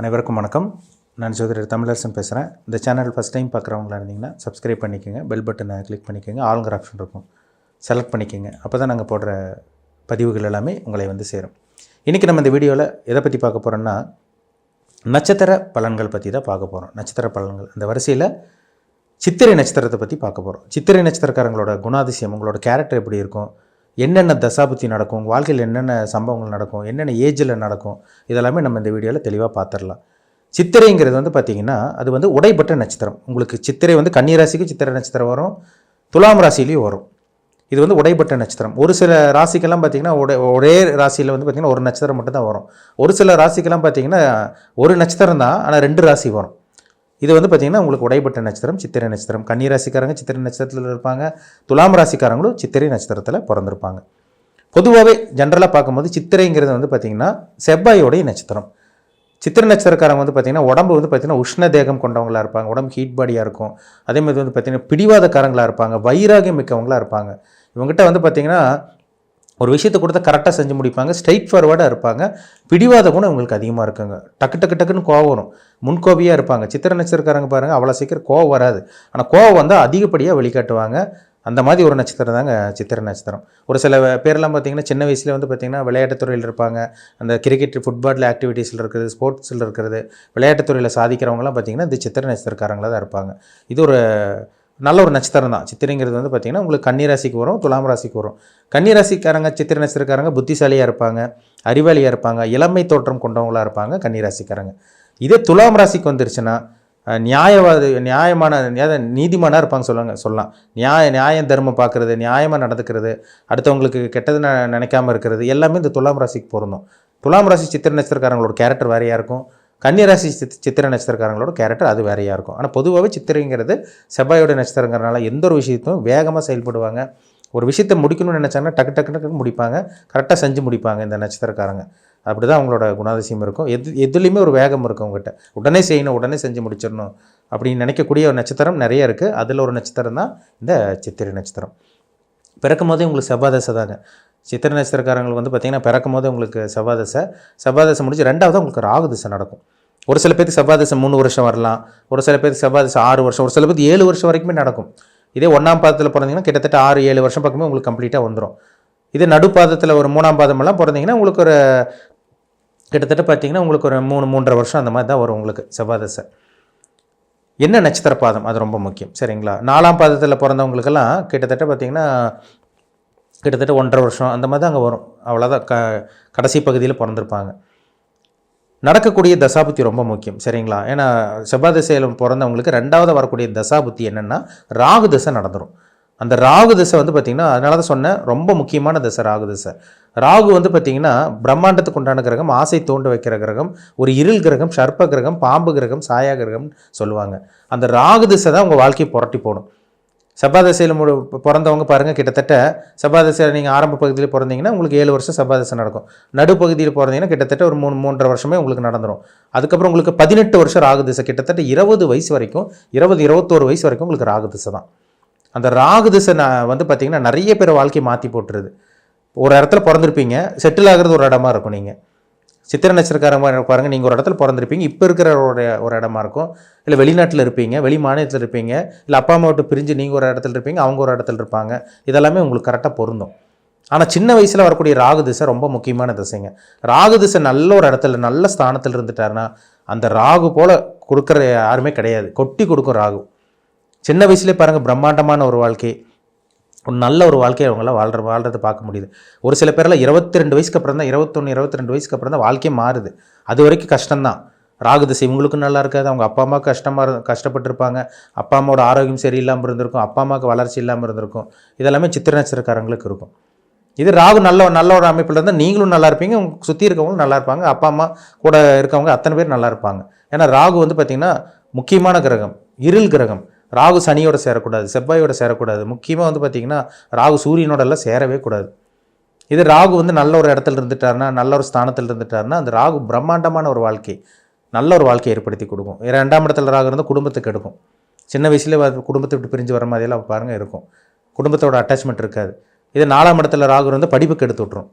அனைவருக்கும் வணக்கம். நான் ஜோதிடர் தமிழரசன் பேசுகிறேன் இந்த சேனல் ஃபஸ்ட் டைம் பார்க்குறவங்களா இருந்தீங்கன்னா சப்ஸ்கிரைப் பண்ணிக்கோங்க. பெல் பட்டனை கிளிக் பண்ணிக்கோங்க. ஆளுங்கிற ஆப்ஷன் இருக்கும். செலக்ட் பண்ணிக்கோங்க. அப்போ தான் நாங்கள் போடுற பதிவுகள் எல்லாமே உங்களை வந்து சேரும். இன்றைக்கி நம்ம இந்த வீடியோவில் எதை பற்றி பார்க்க போகிறோன்னா நட்சத்திர பலன்கள் பற்றி தான் பார்க்க போகிறோம் நட்சத்திர பலன்கள். அந்த வரிசையில் சித்திரை நட்சத்திரத்தை பற்றி பார்க்க போகிறோம் சித்திரை நட்சத்திரக்காரங்களோட குணாதிசயம் உங்களோட கேரக்டர் எப்படி இருக்கும்? என்னென்ன தசாபத்தி நடக்கும் உங்கள் வாழ்க்கையில் என்னென்ன சம்பவங்கள் நடக்கும் என்னென்ன ஏஜில் நடக்கும் இதெல்லாமே நம்ம இந்த வீடியோவில் தெளிவாக பார்த்துடலாம் சித்திரைங்கிறது வந்து பார்த்திங்கன்னா அது வந்து உடைப்பட்ட நட்சத்திரம். உங்களுக்கு சித்திரை வந்து கன்னிராசிக்கும் சித்திரை நட்சத்திரம் வரும் துலாம் ராசிலையும் வரும். இது வந்து உடைப்பட்ட நட்சத்திரம். ஒரு சில ராசிக்கெல்லாம் பார்த்தீங்கன்னா ஒரே ஒரே ராசியில் வந்து பார்த்திங்கன்னா ஒரு நட்சத்திரம் மட்டும் தான் வரும். ஒரு சில ராசிக்கெல்லாம் பார்த்தீங்கன்னா ஒரு நட்சத்திரம் தான் ஆனால் ரெண்டு ராசி வரும். இது வந்து பார்த்திங்கன்னா உங்களுக்கு உடைப்பட்ட நட்சத்திரம் சித்திரை நட்சத்திரம். கன்னி ராசிக்காரங்க சித்திரை நட்சத்திரத்தில் இருப்பாங்க. துலாம் ராசிக்காரங்களும் சித்திரை நட்சத்திரத்தில் பிறந்திருப்பாங்க. பொதுவாகவே ஜென்ரலாக பார்க்கும்போது சித்திரைங்கிறது வந்து பார்த்திங்கன்னா செவ்வாயோடைய நட்சத்திரம். சித்திரை நட்சத்திரக்காரங்க வந்து பார்த்திங்கன்னா உடம்பு வந்து பார்த்திங்கன்னா உஷ்ண தேகம் கொண்டவங்களா இருப்பாங்க. உடம்பு ஹீட் பாடியாக இருக்கும். அதேமாதிரி வந்து பார்த்திங்கன்னா பிடிவாதக்காரங்களாக இருப்பாங்க. வைராகியம் மிக்கவங்களா இருப்பாங்க. இவங்ககிட்ட வந்து பார்த்திங்கன்னா ஒரு விஷயத்தை கொடுத்தா கரெக்டாக செஞ்சு முடிப்பாங்க ஸ்ட்ரைட் ஃபார்வர்டாக இருப்பாங்க. பிடிவாத குணம் இவங்களுக்கு அதிகமாக இருக்குங்க. டக்கு டக்கு டக்குன்னு கோவம் வரும். முன்கோபியாக இருப்பாங்க. சித்திரை நட்சத்திரக்காரங்க பாருங்கள் அவ்வளோ சீக்கிரம் கோவம் வராது. ஆனால் கோவம் வந்தால் அதிகப்படியாக வெளிக்காட்டுவாங்க. அந்த மாதிரி ஒரு நட்சத்திரம் தாங்க சித்திர நட்சத்திரம். ஒரு சில பேர்லாம் பார்த்தீங்கன்னா சின்ன வயசில் வந்து பார்த்தீங்கன்னா விளையாட்டுத்துறையில் இருப்பாங்க. அந்த கிரிக்கெட் ஃபுட்பால் ஆக்டிவிட்டீஸில் இருக்கிறது ஸ்போர்ட்ஸில் இருக்கிறது விளையாட்டுத்துறையில் சாதிக்கிறவங்களாம் சாதிக்கிறவங்கலாம் பார்த்தீங்கன்னா இந்த சித்திரை நட்சத்திரக்காரங்களாக தான் இருப்பாங்க. இது ஒரு நல்ல ஒரு நட்சத்திரம் தான். சித்திரைங்கிறது வந்து பார்த்திங்கன்னா உங்களுக்கு கன்னி ராசிக்கு வரும் துலாம் ராசிக்கு வரும். கன்னிராசிக்காரங்க சித்திரை நட்சத்திரக்காரங்க புத்திசாலியாக இருப்பாங்க அறிவாளியாக இருப்பாங்க இளமை தோற்றம் கொண்டவங்களாக இருப்பாங்க கன்னி ராசிக்காரங்க இதே துலாம் ராசிக்கு வந்துருச்சுன்னா நியாயவாதி நியாயமான நீதிமானாக இருப்பாங்க சொல்லுவாங்க சொல்லலாம். நியாய நியாயம் தர்மம் பார்க்குறது நியாயமாக நடந்துக்கிறது அடுத்தவங்களுக்கு கெட்டது ந- நினைக்காம இருக்கிறது எல்லாமே இந்த துலாம் ராசிக்கு பொருந்தும். துலாம் ராசி சித்திர நட்சத்திரக்காரங்களோட கேரக்டர் வேறையாக இருக்கும். கன்னிராசி சித் சித்திரை நட்சத்திரக்காரங்களோட கேரக்டர் அது வேறையாக இருக்கும். ஆனால் பொதுவாகவே சித்திரைங்கிறது செவ்வாயோட நட்சத்திரங்கிறனால எந்த ஒரு விஷயத்தையும் வேகமாக செயல்படுவாங்க. ஒரு விஷயத்தை முடிக்கணும்னு நினச்சாங்கன்னா டக்கு டக்கு டக்குன்னு முடிப்பாங்க. கரெக்டாக செஞ்சு முடிப்பாங்க இந்த நட்சத்திரக்காரங்க. அப்படி தான் அவங்களோட குணாதிசயம் இருக்கும். எது எதுலேயுமே ஒரு வேகம் இருக்கும் அவங்ககிட்ட. உடனே செய்யணும் உடனே செஞ்சு முடிச்சிடணும் அப்படின்னு நினைக்கக்கூடிய ஒரு நட்சத்திரம் நிறைய இருக்குது அதில் ஒரு நட்சத்திரம் தான் இந்த சித்திரை நட்சத்திரம். பிறக்கும் போதே உங்களுக்கு செவ்வாதசை தாங்க. சித்திர நட்சத்திரக்காரங்களுக்கு வந்து பார்த்திங்கன்னா பிறக்கும் போது உங்களுக்கு செவ்வாதசை செவ்வாதசை முடிஞ்சு ரெண்டாவது உங்களுக்கு ராகு திசை நடக்கும். ஒரு சில பேருக்கு செவ்வாதசை மூணு வருஷம் வரலாம். ஒரு சில பேருக்கு செவ்வாதசை ஆறு வருஷம் ஒரு சில பேருக்கு ஏழு வருஷம் வரைக்குமே நடக்கும். இதே ஒன்றாம் பாதத்தில் பிறந்தீங்கன்னா கிட்டத்தட்ட ஆறு ஏழு வருஷம் பக்கமே உங்களுக்கு கம்ப்ளீட்டாக வந்துடும் இதே நடுப்பாதத்தில் ஒரு மூணாம் பாதமெல்லாம் பிறந்தீங்கன்னா உங்களுக்கு ஒரு கிட்டத்தட்ட பார்த்தீங்கன்னா உங்களுக்கு ஒரு மூணு மூன்றரை வருஷம் அந்த மாதிரி தான் வரும் உங்களுக்கு செவ்வாதசை என்ன நட்சத்திர பாதம்? அது ரொம்ப முக்கியம். சரிங்களா? நாலாம் பாதத்தில் பிறந்தவங்களுக்கெல்லாம் கிட்டத்தட்ட பார்த்தீங்கன்னா கிட்டத்தட்ட ஒன்றரை வருஷம் அந்த மாதிரி தான் அங்கே வரும். அவ்வளோதான். க கடைசி பகுதியில் பிறந்திருப்பாங்க. நடக்கக்கூடிய தசாபுத்தி ரொம்ப முக்கியம். சரிங்களா? ஏன்னா செவ்வாய் திசையில் பிறந்தவங்களுக்கு ரெண்டாவது வரக்கூடிய தசாபுத்தி என்னென்னா ராகு திசை நடந்துடும் அந்த ராகு திசை வந்து பார்த்திங்கன்னா அதனால தான் சொன்னேன் ரொம்ப முக்கியமான திசை ராகு திசை. ராகு வந்து பார்த்திங்கன்னா பிரம்மாண்டத்துக்கு உண்டான கிரகம் ஆசை தூண்ட வைக்கிற கிரகம் ஒரு இருள் கிரகம் சர்ப்ப கிரகம் பாம்பு கிரகம் சாயா கிரகம்னு சொல்லுவாங்க. அந்த ராகு திசை தான் உங்கள் வாழ்க்கையை புரட்டி போடும். சபாதசையில் மு பிறந்தவங்க பாருங்கள் கிட்டத்தட்ட சபாதசையில் நீங்கள் ஆரம்ப பகுதியில் பிறந்தீங்கன்னா உங்களுக்கு ஏழு வருஷம் சபாதசை நடக்கும். நடுப்பகுதியில் பிறந்தீங்கன்னா கிட்டத்தட்ட ஒரு மூணு மூன்றரை வருஷமே உங்களுக்கு நடந்துடும் அதுக்கப்புறம் உங்களுக்கு பதினெட்டு வருஷம் ராகு திசை கிட்டத்தட்ட இருபது வயசு வரைக்கும் இருபது இருபத்தோரு வயசு வரைக்கும் உங்களுக்கு ராகு திசை தான். அந்த ராகு திசை நான் வந்து பார்த்திங்கன்னா நிறைய பேர் வாழ்க்கையை மாற்றி போட்டுருது. ஒரு இடத்துல பிறந்திருப்பீங்க செட்டில் ஆகிறது ஒரு இடமா இருக்கும் நீங்கள் சித்திர நட்சத்திரக்காரங்க பாருங்கள் நீங்கள் ஒரு இடத்துல பிறந்திருப்பீங்க. இப்போ இருக்கிற ஒரு ஒரு இடமா இருக்கும். இல்லை வெளிநாட்டில் இருப்பீங்க. வெளி மாநிலத்தில் இருப்பீங்க. இல்லை அப்பா அம்மா விட்டு பிரிஞ்சு நீங்கள் ஒரு இடத்துல இருப்பீங்க. அவங்க ஒரு இடத்துல இருப்பாங்க. இதெல்லாமே உங்களுக்கு கரெக்டாக பொருந்தும். ஆனால் சின்ன வயசில் வரக்கூடிய ராகு திசை ரொம்ப முக்கியமான திசைங்க. ராகு திசை நல்ல ஒரு இடத்துல நல்ல ஸ்தானத்தில் இருந்துட்டாருன்னா அந்த ராகு போல் கொடுக்குற யாருமே கிடையாது. கொட்டி கொடுக்கும் ராகு. சின்ன வயசுலேயே பாருங்கள் பிரம்மாண்டமான ஒரு வாழ்க்கை. ஒரு நல்ல ஒரு வாழ்க்கையை அவங்களாம் வாழ்ற வாழ்கிறத பார்க்க முடியுது. ஒரு சில பேரெல்லாம் இருபத்தி ரெண்டு வயசுக்கு அப்புறம் தான் இருபத்தொன்று இருபத்தி ரெண்டு வயசுக்கு அப்புறம் தான் வாழ்க்கையே மாறுது. அது வரைக்கும் கஷ்டம்தான். ராகு திசை இவங்களுக்கும் நல்லா இருக்காது. அவங்க அப்பா அம்மாவுக்கு கஷ்டமாக இரு கஷ்டப்பட்டிருப்பாங்க. அப்பா அம்மாவோட ஆரோக்கியம் சரியில்லாமல் இருந்திருக்கும். அப்பா அம்மாவுக்கு வளர்ச்சி இல்லாமல் இருந்திருக்கும். இதெல்லாமே சித்திர நட்சத்திரக்காரங்களுக்கு இருக்கும். இது ராகு நல்ல நல்ல ஒரு அமைப்பில் இருந்தால் நீங்களும் நல்லா இருப்பீங்க. உங்க சுற்றி இருக்கவங்களும் நல்லா இருப்பாங்க. அப்பா அம்மா கூட இருக்கவங்க அத்தனை பேர் நல்லா இருப்பாங்க. ஏன்னா ராகு வந்து பார்த்திங்கன்னா முக்கியமான கிரகம் இருள் கிரகம். ராகு சனியோட சேரக்கூடாது செவ்வாயோட சேரக்கூடாது. முக்கியமாக வந்து பார்த்திங்கன்னா ராகு சூரியனோடெல்லாம் சேரவே கூடாது. இது ராகு வந்து நல்ல ஒரு இடத்துல இருந்துட்டாருன்னா நல்ல ஒரு ஸ்தானத்தில் இருந்துட்டாருன்னா அந்த ராகு பிரம்மாண்டமான ஒரு வாழ்க்கை நல்ல ஒரு வாழ்க்கையை ஏற்படுத்தி கொடுக்கும். ரெண்டாம் இடத்துல ராகு இருந்தால் குடும்பத்துக்கு எடுக்கும். சின்ன வயசுலேயே குடும்பத்தை விட்டு பிரிஞ்சு வர மாதிரியெல்லாம் பாருங்கள் இருக்கும். குடும்பத்தோட அட்டாச்மெண்ட் இருக்காது. இது நாலாம் இடத்துல ராகு இருந்தால் படிப்புக்கு எடுத்து விட்ரும்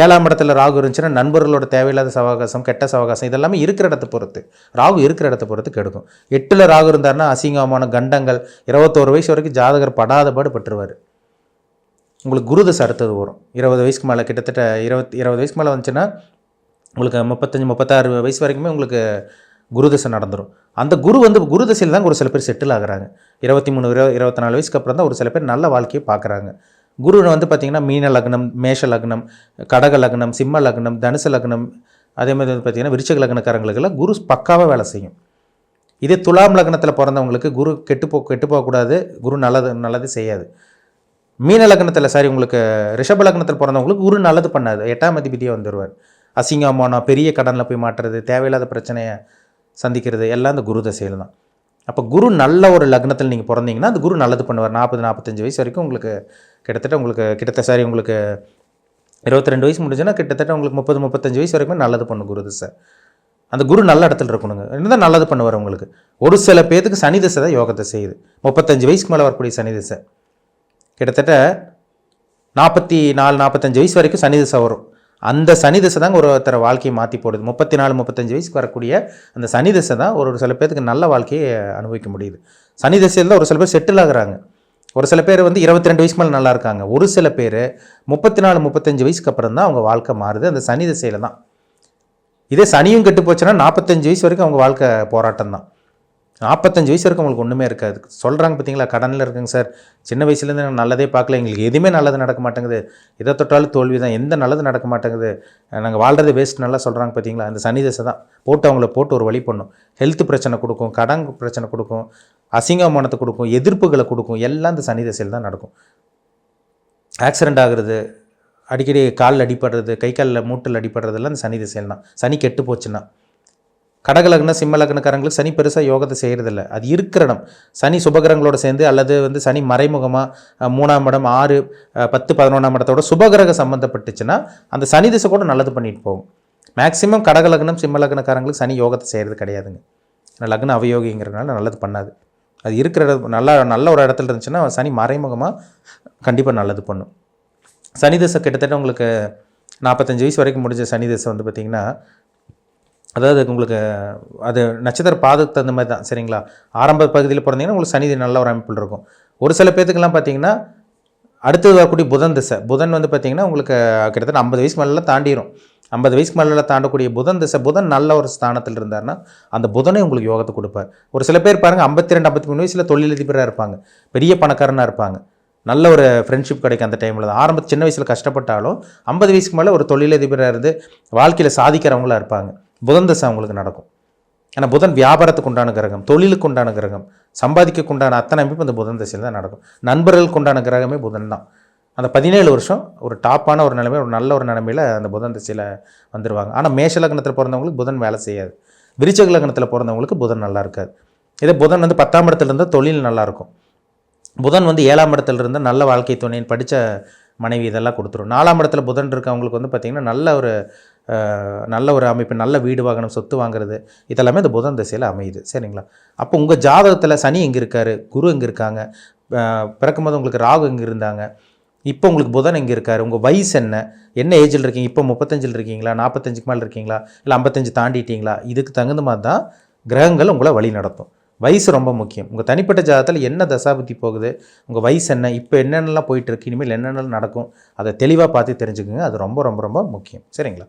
ஏழாம் இடத்துல ராகு இருந்துச்சுன்னா நண்பர்களோட தேவையில்லாத சவகாசம் கெட்ட சவகாசம் இதெல்லாமே இருக்கிற இடத்த பொறுத்து. ராகு இருக்கிற இடத்த பொறுத்து கெடுக்கும். எட்டில் ராகு இருந்தாருன்னா அசிங்கமான கண்டங்கள் இருபத்தோரு வயசு வரைக்கும் ஜாதகர் படாத பாடு பட்டுருவார். உங்களுக்கு குருதசை அடுத்தது வரும். இருபது வயசுக்கு மேலே கிட்டத்தட்ட இருபத்தி இருபது வயசுக்கு மேலே வந்துச்சுன்னா உங்களுக்கு முப்பத்தஞ்சு முப்பத்தாறு வயசு வரைக்குமே உங்களுக்கு குருதசை நடந்துடும் அந்த குரு வந்து குருதசையில் தான் ஒரு சில பேர் செட்டில் ஆகுறாங்க. இருபத்தி மூணு இருபத்தி நாலு வயசுக்கு அப்புறம் தான் ஒரு சில பேர் நல்ல வாழ்க்கையை பார்க்குறாங்க. குரு வந்து பார்த்திங்கன்னா மீன லக்னம் மேஷ லக்னம் கடக லக்னம் சிம்ம லக்னம் தனுசு லக்னம் அதே மாதிரி வந்து பார்த்திங்கன்னா விருச்சக லக்னக்காரங்களுக்கெல்லாம் குரு பக்காவாக வேலை செய்யும். இதே துலாம் லக்னத்தில் பிறந்தவங்களுக்கு குரு கெட்டு போ கெட்டு போகக்கூடாது குரு நல்லது நல்லது செய்யாது. மீன லக்னத்தில் சாரி உங்களுக்கு ரிஷப லக்னத்தில் பிறந்தவங்களுக்கு குரு நல்லது பண்ணாது எட்டாம் அதிபதியாக வந்துடுவார் அசிங்கமானம் பெரிய கடனில் போய் மாட்டுறது தேவையில்லாத பிரச்சனையை சந்திக்கிறது எல்லாம் அந்த குரு தசையில் தான். அப்போ குரு நல்ல ஒரு லக்னத்தில் நீங்கள் பிறந்தீங்கன்னா அந்த குரு நல்லது பண்ணுவார். நாற்பது நாற்பத்தஞ்சு வயசு வரைக்கும் உங்களுக்கு கிட்டத்தட்ட உங்களுக்கு கிட்டத்தட்ட சாரி உங்களுக்கு இருபத்தி ரெண்டு வயசு முடிஞ்சுன்னா கிட்டத்தட்ட உங்களுக்கு முப்பது முப்பத்தஞ்சு வயசு வரைக்கும் நல்லது பண்ணும் குரு திசை. அந்த குரு நல்ல இடத்துல இருக்கணுங்க. இருந்தால் நல்லது பண்ணுவார் உங்களுக்கு? ஒரு சில பேர்த்துக்கு சனி திசை தான் யோகத்தை செய்யுது. முப்பத்தஞ்சு வயசுக்கு மேலே வரக்கூடிய சனி திசை. கிட்டத்தட்ட நாற்பத்தி நாலு நாற்பத்தஞ்சு வயசு வரைக்கும் சனி திசை வரும். அந்த சனி திசை தாங்க ஒரு ஒருத்தர வாழ்க்கையை மாற்றி போடுது. முப்பத்தி நாலு முப்பத்தஞ்சு வயசுக்கு வரக்கூடிய அந்த சனி திசை தான் ஒரு சில பேர்த்துக்கு நல்ல வாழ்க்கையை அனுபவிக்க முடியுது. சனி திசையில் தான் ஒரு சில பேர் செட்டில் ஆகுறாங்க. ஒரு சில பேர் வந்து இருபத்தி ரெண்டு வயசுக்கு மேலே நல்லா இருக்காங்க. ஒரு சில பேர் முப்பத்தி நாலு முப்பத்தஞ்சு வயசுக்கு அப்புறம் தான் அவங்க வாழ்க்கை மாறுது. அந்த சனி திசையில் தான். இதே சனியும் கெட்டு போச்சுன்னா நாற்பத்தஞ்சு வயசு வரைக்கும் அவங்க வாழ்க்கை போராட்டம் தான். நாற்பத்தஞ்சு வயசு இருக்கவங்களுக்கு ஒன்றுமே இருக்காது. சொல்கிறாங்க பார்த்தீங்களா கடனில் இருக்குங்க சார். சின்ன வயசுலேருந்து நாங்கள் நல்லதே பார்க்கல. எங்களுக்கு எதுவுமே நல்லது நடக்க மாட்டேங்குது. எதை தொட்டாலும் தோல்வி தான் எந்த நல்லது நடக்க மாட்டேங்குது? நாங்கள் வாழ்கிறது வேஸ்ட் நல்லா சொல்கிறாங்க பார்த்தீங்களா அந்த சனி தசை தான். போட்டு அவங்கள போட்டு ஒரு வழி பண்ணும். ஹெல்த் பிரச்சனை கொடுக்கும். கடன் பிரச்சனை கொடுக்கும். அசிங்கமானத்தை கொடுக்கும். எதிர்ப்புகளை கொடுக்கும். எல்லாம் இந்த சனி தசையில் தான் நடக்கும். ஆக்சிடெண்ட் ஆகுறது அடிக்கடி காலில் அடிபடுறது கை காலில் மூட்டில் அடிபடுறதெல்லாம் இந்த சனி திசையில் தான். சனி கெட்டு போச்சுன்னா. கடகலக்ன சிம்ம லக்னக்காரங்களுக்கு சனி பெருசாக யோகத்தை செய்கிறதில்ல அது இருக்கிற இடம். சனி சுபகிரகங்களோட சேர்ந்து அல்லது வந்து சனி மறைமுகமாக மூணாம் இடம் ஆறு பத்து பதினொன்றாம் இடத்தோட சுபகிரக சம்மந்தப்பட்டுச்சுன்னா அந்த சனி திசை கூட நல்லது பண்ணிட்டு போகும். மேக்ஸிமம் கடகலக்னம் சிம்ம லக்னக்காரங்களுக்கு சனி யோகத்தை செய்கிறது கிடையாதுங்க. ஏன்னா லக்ன அவயோகிங்கிறதுனால நல்லது பண்ணாது. அது இருக்கிற இடம் நல்லா நல்ல ஒரு இடத்துல இருந்துச்சுன்னா சனி மறைமுகமாக கண்டிப்பாக நல்லது பண்ணும். சனி திசை கிட்டத்தட்ட உங்களுக்கு நாற்பத்தஞ்சு வயசு வரைக்கும் முடிஞ்ச சனி திசை வந்து பார்த்திங்கன்னா அதாவது உங்களுக்கு அது நட்சத்திர பாதத்துக்கு தகுந்த மாதிரி தான் சரிங்களா? ஆரம்ப பகுதியில் பிறந்தீங்கன்னா உங்களுக்கு சனி நல்ல ஒரு அமைப்பில் இருக்கும். ஒரு சில பேத்துக்கெல்லாம் பார்த்தீங்கன்னா அடுத்தது வரக்கூடிய புதன் திசை. புதன் வந்து பார்த்தீங்கன்னா உங்களுக்கு கிட்டத்தட்ட ஐம்பது வயசு மேலாம் தாண்டிடும் ஐம்பது வயசுக்கு மேலே தாண்டக்கூடிய புதன் திசை புதன் நல்ல ஒரு ஸ்தானத்தில் இருந்தாருன்னா அந்த புதனே உங்களுக்கு யோகத்தை கொடுப்பார். ஒரு சில பேர் பாருங்கள் ஐம்பத்தி ரெண்டு ஐம்பத்தி மூணு வயசில் தொழிலதிபராக இருப்பாங்க. பெரிய பணக்காரனாக இருப்பாங்க. நல்ல ஒரு ஃப்ரெண்ட்ஷிப் கிடைக்கும் அந்த டைமில் தான். ஆரம்ப சின்ன வயசில் கஷ்டப்பட்டாலும் ஐம்பது வயசுக்கு மேலே ஒரு தொழிலதிபராக இருந்து வாழ்க்கையில் சாதிக்கிறவங்களா இருப்பாங்க. புதன் தசை அவங்களுக்கு நடக்கும். ஏன்னா புதன் வியாபாரத்துக்கு உண்டான கிரகம் தொழிலுக்கு உண்டான கிரகம் சம்பாதிக்க உண்டான அத்தனை அமைப்பு இந்த புதன் தசையில் தான் நடக்கும். நண்பர்களுக்கு உண்டான கிரகமே புதன் தான். அந்த பதினேழு வருஷம் ஒரு டாப்பான ஒரு நிலைமை ஒரு நல்ல ஒரு நிலைமையில் அந்த புதன் திசையில் வந்துடுவாங்க ஆனால் மேஷ லக்னத்தில் பிறந்தவங்களுக்கு புதன் வேலை செய்யாது. விருச்சக லக்னத்தில் பிறந்தவங்களுக்கு புதன் நல்லா இருக்காது. இதே புதன் வந்து பத்தாம் இடத்துல இருந்தால் தொழில் நல்லாயிருக்கும் புதன் வந்து ஏழாம் இடத்துல இருந்தால் நல்ல வாழ்க்கை துணையின் படித்த மனைவி இதெல்லாம் கொடுத்துரும். நாலாம் இடத்துல புதன் இருக்கவங்களுக்கு வந்து பார்த்திங்கன்னா நல்ல ஒரு நல்ல ஒரு அமைப்பு நல்ல வீடு வாங்கணும் சொத்து வாங்குறது இதெல்லாமே இந்த புதன் திசையில் அமையுது. சரிங்களா? அப்போ உங்கள் ஜாதகத்தில் சனி எங்கே இருக்காரு? குரு எங்கே இருக்காங்க? பிறக்கும்போது உங்களுக்கு ராகு எங்கே இருந்தாங்க? இப்போ உங்களுக்கு புதன் எங்கே இருக்கார்? உங்கள் வயசு என்ன? என்ன ஏஜில் இருக்கீங்க? இப்போ முப்பத்தஞ்சில் இருக்கீங்களா? நாற்பத்தஞ்சுக்கு மேலே இருக்கீங்களா? இல்லை ஐம்பத்தஞ்சு தாண்டிட்டீங்களா? இதுக்கு தகுந்த மாதிரி தான் கிரகங்கள் உங்களை வழி நடத்தும். வயசு ரொம்ப முக்கியம். உங்கள் தனிப்பட்ட ஜாதகத்தில் என்ன தசாபுத்தி போகுது? உங்கள் வயசு என்ன? இப்போ என்னென்னலாம் போயிட்டு இருக்கு? இனிமேல் என்னென்னலாம் நடக்கும்? அதை தெளிவாக பார்த்து தெரிஞ்சுக்கோங்க. அது ரொம்ப ரொம்ப ரொம்ப முக்கியம். சரிங்களா?